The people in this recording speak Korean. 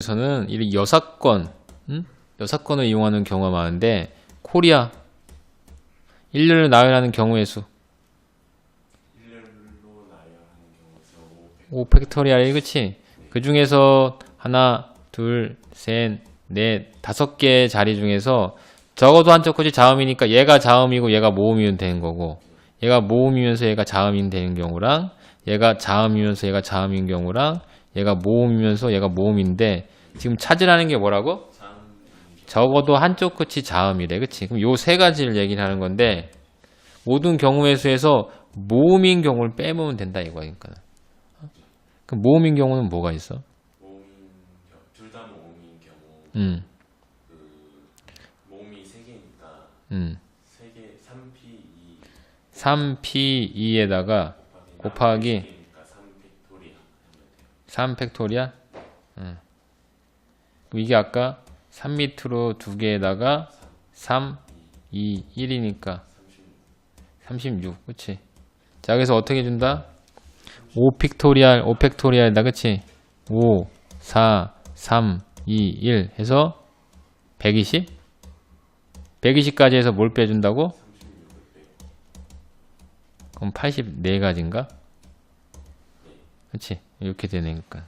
에서는 이 여사건, 음? 여사건을 이용하는 경우가 많은데 코리아. 일렬로 나열하는 경우의 수. 5 팩토리얼이 그치? 그 중에서 하나, 둘, 셋, 넷, 다섯 개의 자리 중에서 적어도 한쪽 끝이 자음이니까 얘가 자음이고 얘가 모음이면 되는 거고 얘가 모음이면서 얘가 자음이 되는 경우랑 얘가 자음이면서 얘가 자음인 경우랑 얘가 모음이면서 얘가 모음인데 지금 찾으라는 게 뭐라고? 적어도 한쪽 끝이 자음이래 그치? 그럼 요 세 가지를 얘기를 하는 건데 모든 경우의 수에서 모음인 경우를 빼면 된다 이거니까 그럼 모음인 경우는 뭐가 있어? 모음인 둘다 모음인 경우 음, 음. 세 개 3p 2 3p2에다가 곱하기 개니까 3팩토리아 3 팩토리아? 응. 이게 아까 3 밑으로 두 개에다가 3, 2, 1이니까 36, 그치? 자, 그래서 어떻게 준다? 5 픽토리알, 5 팩토리알이다, 그치? 5, 4, 3, 2, 1 해서 120? 120까지 해서 뭘 빼준다고? 그럼 84가지인가? 그치? 이렇게 되니까.